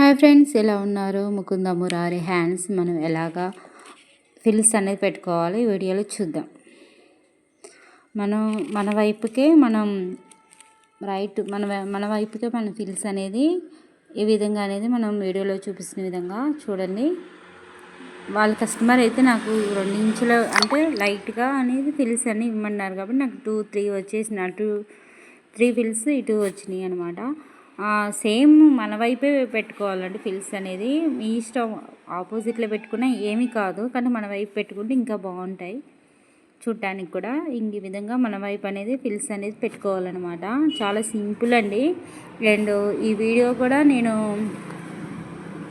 Hi friends ఎలా ఉన్నారు? Mukunda Murari hands. మనం ఎలాగా ఫిల్స్ అనేది పెట్టుకోవాలి వీడియోలో చూద్దాం. మనం మన వైపుకే మనం రైట్ మన మన వైపుకే మన ఫిల్స్ అనేది ఈ విధంగా అనేది మనం వీడియోలో చూపిస్తున్న విధంగా చూడండి. వాళ్ళ కస్టమర్ అయితే నాకు రెండు ఇంచుల అంటే లైట్గా అనేది ఫిల్స్ అని ఇవ్వమన్నారు. కాబట్టి నాకు టూ త్రీ వచ్చేసిన టూ త్రీ ఫిల్స్ ఇటు వచ్చినాయి అనమాట సేమ్ మన వైపే పెట్టుకోవాలండి ఫిల్స్ అనేది. మీ ఇష్టం ఆపోజిట్లో పెట్టుకున్నా ఏమీ కాదు కానీ మన వైపు పెట్టుకుంటే ఇంకా బాగుంటాయి. చూడటానికి కూడా ఇంక ఈ విధంగా మన వైపు అనేది ఫిల్స్ అనేది పెట్టుకోవాలన్నమాట. చాలా సింపుల్ అండి. అండ్ ఈ వీడియో కూడా నేను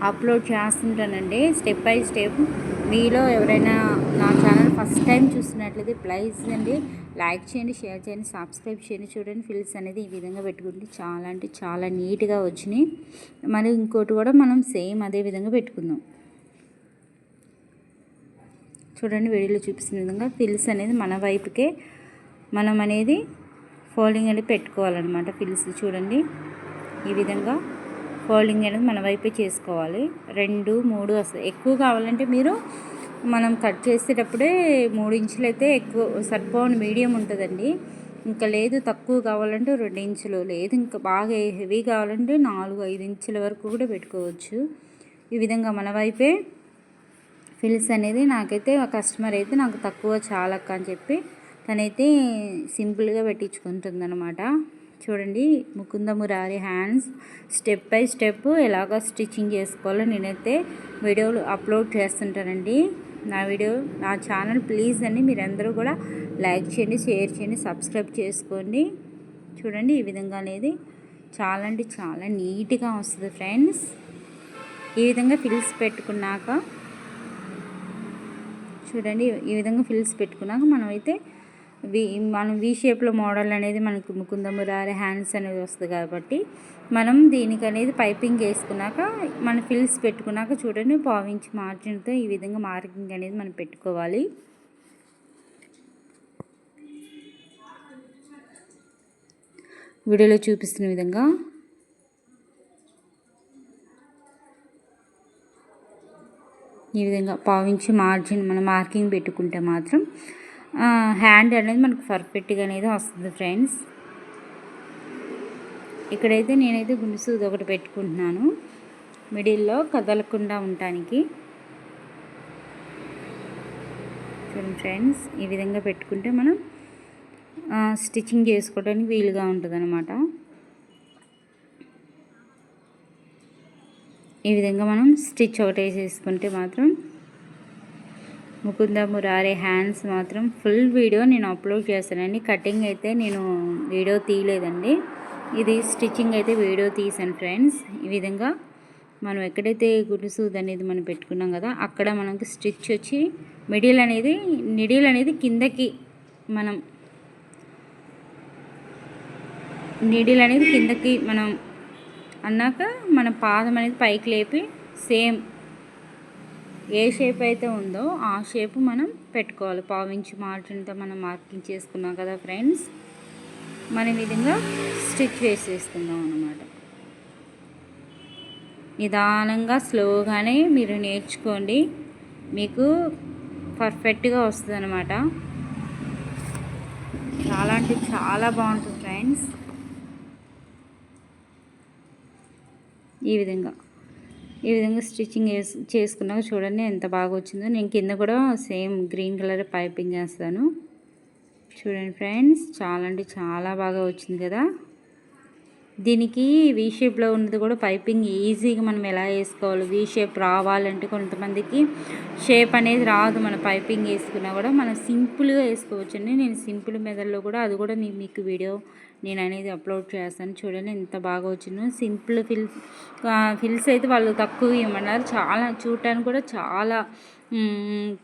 అప్లోడ్ చేస్తుంటానండి. స్టెప్ బై స్టెప్ మీలో ఎవరైనా నా ఛానల్ ఫస్ట్ టైం చూస్తున్నట్లయితే ప్లీజ్ అండి లైక్ చేయండి షేర్ చేయండి సబ్స్క్రైబ్ చేయండి. చూడండి ఫిల్స్ అనేది ఈ విధంగా పెట్టుకుంటే చాలా అంటే చాలా నీట్గా వచ్చినాయి. మరి ఇంకోటి కూడా మనం సేమ్ అదే విధంగా పెట్టుకుందాం. చూడండి వీడియోలో చూపిస్తున్న విధంగా ఫిల్స్ అనేది మన వైపుకే మనం అనేది ఫోల్డింగ్ అనేది పెట్టుకోవాలన్నమాట ఫిల్స్ చూడండి ఈ విధంగా ఫోల్డింగ్ అనేది మన వైపే చేసుకోవాలి. రెండు మూడు అసలు ఎక్కువ కావాలంటే మీరు మనం కట్ చేసేటప్పుడే మూడు ఇంచులు అయితే ఎక్కువ సరిపోని మీడియం ఉంటుందండి. ఇంకా లేదు తక్కువ కావాలంటే రెండు ఇంచులు లేదు ఇంకా బాగా హెవీ కావాలంటే నాలుగు ఐదు ఇంచుల వరకు కూడా పెట్టుకోవచ్చు. ఈ విధంగా మన వైపే ఫిల్స్ అనేది నాకైతే కస్టమర్ అయితే నాకు తక్కువ చాలక్క అని చెప్పి తనైతే సింపుల్గా పెట్టించుకుంటుంది అనమాట చూడండి Mukunda Murari hands step by step ఎలాగ స్టిచ్చింగ్ చేసుకోవాలో నేనైతే వీడియోలు అప్లోడ్ చేస్తుంటానండి. నా వీడియో నా ఛానల్ ప్లీజ్ అండి. మీరందరూ కూడా లైక్ చేయండి షేర్ చేయండి సబ్స్క్రైబ్ చేసుకోండి. చూడండి ఈ విధంగా అనేది చాలా అంటే చాలా నీట్గా వస్తుంది ఫ్రెండ్స్. ఈ విధంగా ఫిల్స్ పెట్టుకున్నాక చూడండి ఈ విధంగా ఫిల్స్ పెట్టుకున్నాక మనమైతే వి మనం వి షేప్లో మోడల్ అనేది మనకు ముకుందము రారే హ్యాండ్స్ అనేది వస్తుంది కాబట్టి మనం దీనికి అనేది పైపింగ్ వేసుకున్నాక మన ఫిల్స్ పెట్టుకున్నాక చూడండి పావించి మార్జిన్తో ఈ విధంగా మార్కింగ్ అనేది మనం పెట్టుకోవాలి. వీడియోలో చూపిస్తున్న విధంగా ఈ విధంగా పావించి మార్జిన్ మనం మార్కింగ్ పెట్టుకుంటే మాత్రం హ్యాండ్ అనేది మనకు పర్ఫెక్ట్గా అనేది వస్తుంది ఫ్రెండ్స్ ఇక్కడైతే నేనైతే గుండుసు ఒకటి పెట్టుకుంటున్నాను. మిడిల్లో కదలకుండా ఉండటానికి. చూడండి ఫ్రెండ్స్ ఈ విధంగా పెట్టుకుంటే మనం స్టిచ్చింగ్ చేసుకోవడానికి వీలుగా ఉంటుందన్నమాట. ఈ విధంగా మనం స్టిచ్ ఒకటే చేసుకుంటే మాత్రం ముకుంద మురారే హ్యాండ్స్ మాత్రం ఫుల్ వీడియో నేను అప్లోడ్ చేస్తానండి కటింగ్ అయితే నేను వీడియో తీయలేదండి. ఇది స్టిచ్చింగ్ అయితే వీడియో తీసాను ఫ్రెండ్స్. ఈ విధంగా మనం ఎక్కడైతే గుడుసు అనేది మనం పెట్టుకున్నాం కదా అక్కడ మనకి స్టిచ్ వచ్చి మిడిల్ అనేది నిడిల్ అనేది కిందకి మనం నిడిల్ అనేది కిందకి మనం అన్నాక మన పాదం అనేది పైకి లేపి సేమ్ ఏ షేప్ అయితే ఉందో ఆ షేప్ మనం పెట్టుకోవాలి. పావించి మార్జిన్తో మనం మార్కింగ్ చేసుకున్నాం కదా ఫ్రెండ్స్? మన విధంగా స్టిచ్ వేసేసుకుందాం అనమాట నిదానంగా స్లోగానే మీరు నేర్చుకోండి. మీకు పర్ఫెక్ట్గా వస్తుంది అనమాట చాలా అంటే చాలా బాగుంటుంది ఫ్రెండ్స్. ఈ విధంగా. ఈ విధంగా స్టిచ్చింగ్ చేసుకున్నాక చూడండి ఎంత బాగా వచ్చిందో. నేను కింద కూడా సేమ్ గ్రీన్ కలర్ పైపింగ్ చేస్తాను. చూడండి ఫ్రెండ్స్ చాలా అంటే చాలా బాగా వచ్చింది కదా. దీనికి వీ షేప్లో ఉన్నది కూడా పైపింగ్ ఈజీగా మనం ఎలా వేసుకోవాలి వీ షేప్ రావాలంటే కొంతమందికి షేప్ అనేది రాదు మన పైపింగ్ వేసుకున్నా కూడా. మనం సింపుల్గా వేసుకోవచ్చండి. నేను సింపుల్ మెదడులో కూడా అది కూడా నేను మీకు వీడియో నేను అనేది అప్లోడ్ చేస్తాను. చూడండి ఎంత బాగా వచ్చిందో. సింపుల్ ఫిల్ ఫిల్స్ అయితే వాళ్ళు తక్కువ ఇవ్వమన్నారు. చాలా చూడటానికి కూడా చాలా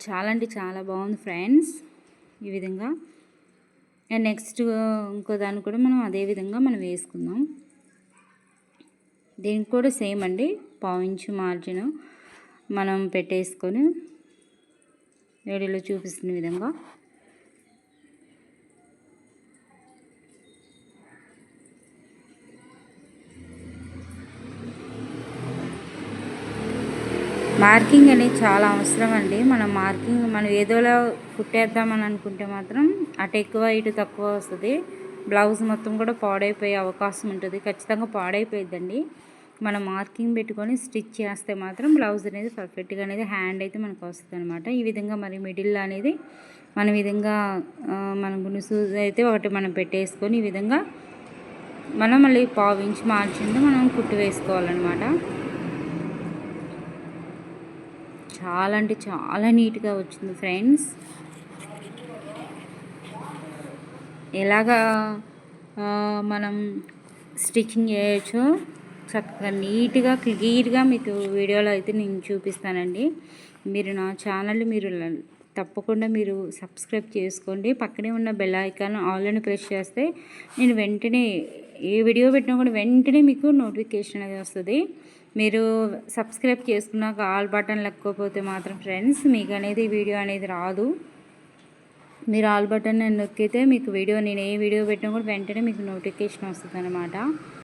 చాలా అంటే చాలా బాగుంది ఫ్రెండ్స్. ఈ విధంగా. నెక్స్ట్ ఇంకో దాన్ని కూడా మనం అదే విధంగా మనం వేసుకుందాం. దీనికి కూడా సేమ్ అండి. పావించు మార్జిన్ మనం పెట్టేసుకొని వీడియోలో చూపిస్తున్న విధంగా. మార్కింగ్ అనేది చాలా అవసరం అండి మనం మార్కింగ్ మనం ఏదోలా కుట్టేద్దామని అనుకుంటే మాత్రం అటు ఎక్కువ ఇటు తక్కువ వస్తుంది. బ్లౌజ్ మొత్తం కూడా పాడైపోయే అవకాశం ఉంటుంది. ఖచ్చితంగా పాడైపోయిద్దండి. మనం మార్కింగ్ పెట్టుకొని స్టిచ్ చేస్తే మాత్రం బ్లౌజ్ అనేది పర్ఫెక్ట్గా అనేది హ్యాండ్ అయితే మనకు వస్తుంది అనమాట ఈ విధంగా మరి మిడిల్ అనేది మన విధంగా మన గునుసు అయితే ఒకటి మనం పెట్టేసుకొని ఈ విధంగా మనం మళ్ళీ పావించి మార్చింది మనం కుట్టు వేసుకోవాలన్నమాట. చాలా అంటే చాలా నీట్గా వచ్చింది ఫ్రెండ్స్. ఎలాగా మనం స్టిచ్చింగ్ చేయొచ్చో చక్కగా నీట్గా క్లియర్గా మీకు వీడియోలో అయితే నేను చూపిస్తానండి. మీరు నా ఛానల్ మీరు తప్పకుండా మీరు సబ్స్క్రైబ్ చేసుకోండి. పక్కనే ఉన్న బెల్ ఐకాన్ ఆల్రెడీ ప్రెస్ చేస్తే నేను వెంటనే ఏ వీడియో పెట్టినా కూడా వెంటనే మీకు నోటిఫికేషన్ అనేది వస్తుంది. మీరు సబ్స్క్రైబ్ చేసుకున్నాక ఆల్ బటన్ లేకపోతే మాత్రం ఫ్రెండ్స్ మీకు అనేది వీడియో అనేది రాదు. మీరు ఆల్ బటన్ నొక్కితే మీకు వీడియో నేను ఏ వీడియో పెట్టినా కూడా వెంటనే మీకు నోటిఫికేషన్ వస్తుంది అనమాట